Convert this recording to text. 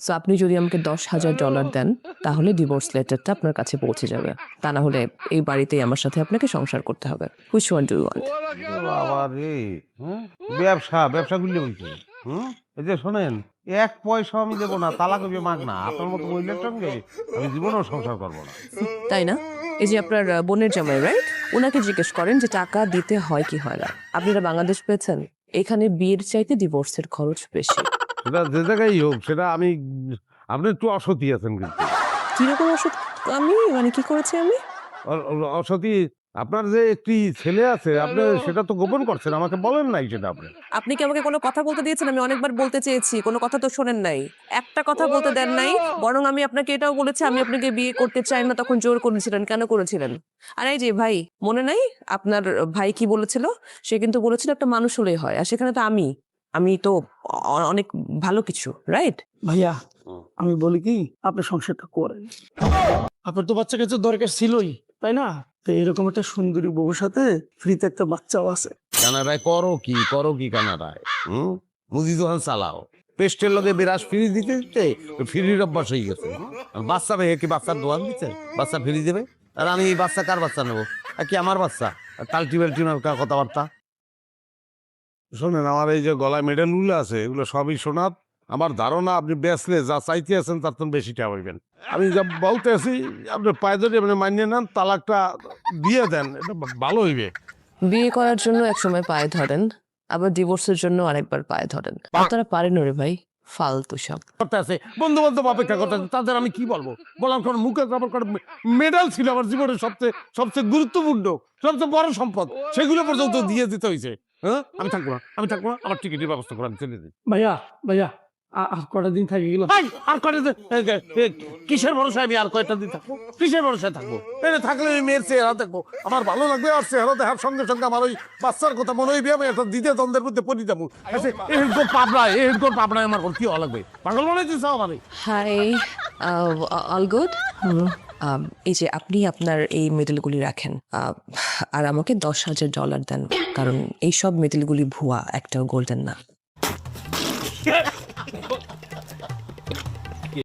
So আপনি যদি আমাকে দশ হাজার ডলার দেন তাহলে ডিভোর্স লেটারটা আপনার কাছে পৌঁছে যাবে। তা না হলে এই বাড়িতেই আমার সাথে আপনাকে সংসার করতে হবে। হুইচ ওয়ান ডু ওয়ান্ট বাবা রে ব্যবসা ব্যবসা করলে বলছে। হুম? এই যে শোনেন এক পয়সা আমি দেবো না তালাক হবে মাগ না। আপনার মতো মহিলার সঙ্গে আমি জীবনেও সংসার করব না। তাই না? এই যে আপনার বোনের জামাই রাইট ওনাকে জিজ্ঞেস করেন যে টাকা দিতে হয় কি হয় না। আপনারা বাংলাদেশ পেয়েছেন? এখানে বিয়ের চাইতে ডিভোর্সের খরচ বেশি। সেটা যে জায়গায় হোক সেটা আমি আপনি একটু অসতী আছেন কিন্তু। কীরকম আমি? মানে কি করেছি আমি? অ- অ- আপনার যে একটি ছেলে আছে আপনি সেটা তো গোপন করছেন আমাকে বলেন নাই সেটা আপনি। আপনি কি আমাকে কোনো কথা বলতে দিয়েছেন? আমি অনেকবার বলতে চেয়েছি কোনো কথা তো শোনেন নাই। একটা কথা বলতে দেন নাই বরং আমি আপনাকে এটাও বলেছি আমি আপনাকে বিয়ে করতে চাই না তখন জোর করেছিলেন কেন করেছিলেন? আর এই যে ভাই মনে নাই? আপনার ভাই কি বলেছিল? সে কিন্তু বলেছিল একটা মানুষ হলেই হয় আর সেখানে তো আমি। আমি তো অনেক ভালো কিছু রাইট ভাইয়া আমি বলি কি আপনি সংসারটা করেন। আপনার তো বাচ্চা কাছে দরকার ছিলই। তাই না? তো এরকম একটা সুন্দরী বউর সাথে ফ্রিতে একটা বাচ্চাও আছে। কানাডায় করো কি করো কি কানাডায় হুম? মুদি দোকান চালাও পেস্টের লগে বিরাস ফ্রি দিতে দিতে ফ্রির অভ্যাস হয়ে গেছে বাচ্চা ভাই কি বাচ্চার দোকান দিচ্ছে? বাচ্চা ফ্রি দেবে? আর আমি এই বাচ্চা কার বাচ্চা নেব? আর কি আমার বাচ্চা? কাল্টিভেল কথাবার্তা? শোনেন আমার এই যে গলায় মেডেলগুলো আছে এগুলো সবই সোনার। আমার ধারণা আপনি বেচলে যা চাইতে আছেন তার তো বেশিটা হইবেন আমি যা বলতে আছি আপনি পায়ে ধরে আপনি মানিয়ে নেন তালাকটা দিয়ে দেন এটা ভালো হইবে। বিয়ে করার জন্য এক সময় পায়ে ধরেন আবার ডিভোর্সের জন্য আরেকবার পায়ে ধরেন। আপনারা পারেন রে ভাই ফালতু সব। করতে আছে বন্ধু বান্ধব অপেক্ষা করতে আছে তাদের আমি কি বলব? বলার কোনো মুখে আমার কোনো মেডেল ছিল আমার জীবনের সবচেয়ে সবচেয়ে গুরুত্বপূর্ণ সবচেয়ে বড় সম্পদ সেগুলো পর্যন্ত দিয়ে দিতে হয়েছে হ্যাঁ? আমি থাকব না আমি থাকব না আমার টিকিটের ব্যবস্থা করে আমি চলে দিই। ভাইয়া ভাইয়া আর কটা দিন থাকে গেল? এই, আর এ, কিসের ভরসায় আমি আর কয়টা দিন থাকব? কিসের ভরসায় থাকব? এনে থাকলে আমি মেয়ের চেহারা দেখব আমার ভালো লাগবে আর চেহারা দেখার সঙ্গে সঙ্গে আমার ওই বাচ্চার কথা মনে হইবে আমি একটা দ্বিতীয় দ্বন্দ্বের মধ্যে পড়ি যাব। এরকম পাবনায় এরকম পাবনায় আমার কি হওয়া লাগবে? পাগল মনে হচ্ছে আমার হাই অল গুড এই যে আপনি আপনার এই মেডেলগুলি রাখেন আর আমাকে দশ হাজার ডলার দেন, কারণ এই সব মেডেলগুলি ভুয়া, একটাও গোল্ডেন না।